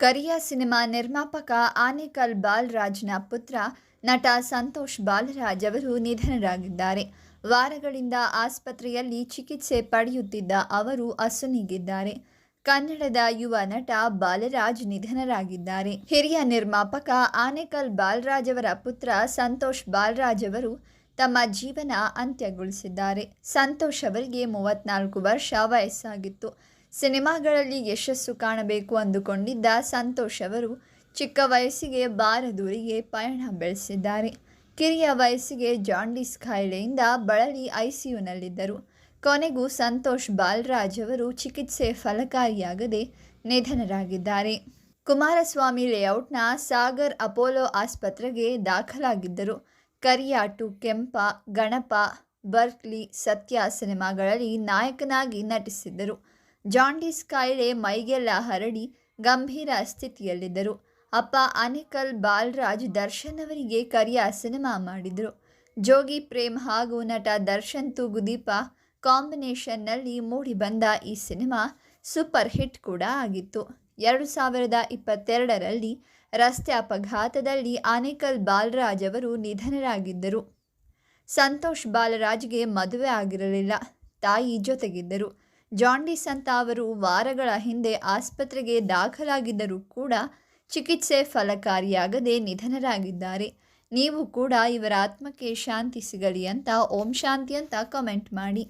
ಕರಿಯ cinema ನಿರ್ಮಾಪಕ ಆನೇಕಲ್ ಬಾಲರಾಜ್ನ ಪುತ್ರ ನಟ ಸಂತೋಷ್ ಬಾಲರಾಜ್ ಅವರು ನಿಧನರಾಗಿದ್ದಾರೆ. ವಾರಗಳಿಂದ ಆಸ್ಪತ್ರೆಯಲ್ಲಿ ಚಿಕಿತ್ಸೆ ಪಡೆಯುತ್ತಿದ್ದ ಅವರು ಅಸುನೀಗಿದ್ದಾರೆ. ಕನ್ನಡದ ಯುವ ನಟ ಬಾಲರಾಜ್ ನಿಧನರಾಗಿದ್ದಾರೆ. ಹಿರಿಯ ನಿರ್ಮಾಪಕ ಆನೇಕಲ್ ಬಾಲರಾಜ್ ಅವರ ಪುತ್ರ ಸಂತೋಷ್ ಬಾಲರಾಜ್ ಅವರು ತಮ್ಮ ಜೀವನ ಅಂತ್ಯಗೊಳಿಸಿದ್ದಾರೆ. ಸಂತೋಷ್ ಅವರಿಗೆ ಮೂವತ್ನಾಲ್ಕು ವರ್ಷ ವಯಸ್ಸಾಗಿತ್ತು. ಸಿನಿಮಾಗಳಲ್ಲಿ ಯಶಸ್ಸು ಕಾಣಬೇಕು ಅಂದುಕೊಂಡಿದ್ದ ಸಂತೋಷ್ ಅವರು ಚಿಕ್ಕ ವಯಸ್ಸಿಗೆ ಬಾರದೂರಿಗೆ ಪಯಣ ಬೆಳೆಸಿದ್ದಾರೆ. ಕಿರಿಯ ವಯಸ್ಸಿಗೆ ಜಾಂಡೀಸ್ ಕಾಯಿಲೆಯಿಂದ ಬಳಲಿ ಐಸಿಯುನಲ್ಲಿದ್ದರು. ಕೊನೆಗೂ ಸಂತೋಷ್ ಬಾಲರಾಜ್ ಅವರು ಚಿಕಿತ್ಸೆ ಫಲಕಾರಿಯಾಗದೆ ನಿಧನರಾಗಿದ್ದಾರೆ. ಕುಮಾರಸ್ವಾಮಿ ಲೇಔಟ್ನ ಸಾಗರ್ ಅಪೋಲೋ ಆಸ್ಪತ್ರೆಗೆ ದಾಖಲಾಗಿದ್ದರು. ಕರಿಯಾಟು, ಕೆಂಪ, ಗಣಪ, ಬರ್ಕ್ಲಿ, ಸತ್ಯ ಸಿನಿಮಾಗಳಲ್ಲಿ ನಾಯಕನಾಗಿ ನಟಿಸಿದ್ದರು. ಜಾಂಡೀಸ್ ಕಾಯಿಲೆ ಮೈಗೆಲ್ಲ ಹರಡಿ ಗಂಭೀರ ಸ್ಥಿತಿಯಲ್ಲಿದ್ದರು. ಅಪ್ಪ ಅನಿಕಲ್ ಬಾಲರಾಜ್ ದರ್ಶನ್ ಅವರಿಗೆ ಕರಿಯ ಸಿನಿಮಾ ಮಾಡಿದರು. ಜೋಗಿ ಪ್ರೇಮ್ ಹಾಗೂ ನಟ ದರ್ಶನ್ ತೂಗುದೀಪ ಕಾಂಬಿನೇಷನ್ನಲ್ಲಿ ಮೂಡಿಬಂದ ಈ ಸಿನಿಮಾ ಸೂಪರ್ ಹಿಟ್ ಕೂಡ ಆಗಿತ್ತು. ಎರಡು ಸಾವಿರದ ಇಪ್ಪತ್ತೆರಡರಲ್ಲಿ ರಸ್ತೆ ಅಪಘಾತದಲ್ಲಿ ಆನೇಕಲ್ ಬಾಲರಾಜ್ ಅವರು ನಿಧನರಾಗಿದ್ದರು. ಸಂತೋಷ್ ಬಾಲರಾಜ್ಗೆ ಮದುವೆ ಆಗಿರಲಿಲ್ಲ. ತಾಯಿ ಜೊತೆಗಿದ್ದರು. ಜಾಂಡೀಸ್ ಅಂತ ಅವರು ವಾರಗಳ ಹಿಂದೆ ಆಸ್ಪತ್ರೆಗೆ ದಾಖಲಾಗಿದ್ದರೂ ಕೂಡ ಚಿಕಿತ್ಸೆ ಫಲಕಾರಿಯಾಗದೆ ನಿಧನರಾಗಿದ್ದಾರೆ. ನೀವು ಕೂಡ ಇವರ ಆತ್ಮಕ್ಕೆ ಶಾಂತಿ ಸಿಗಲಿ ಅಂತ ಓಂ ಶಾಂತಿ ಅಂತ ಕಮೆಂಟ್ ಮಾಡಿ.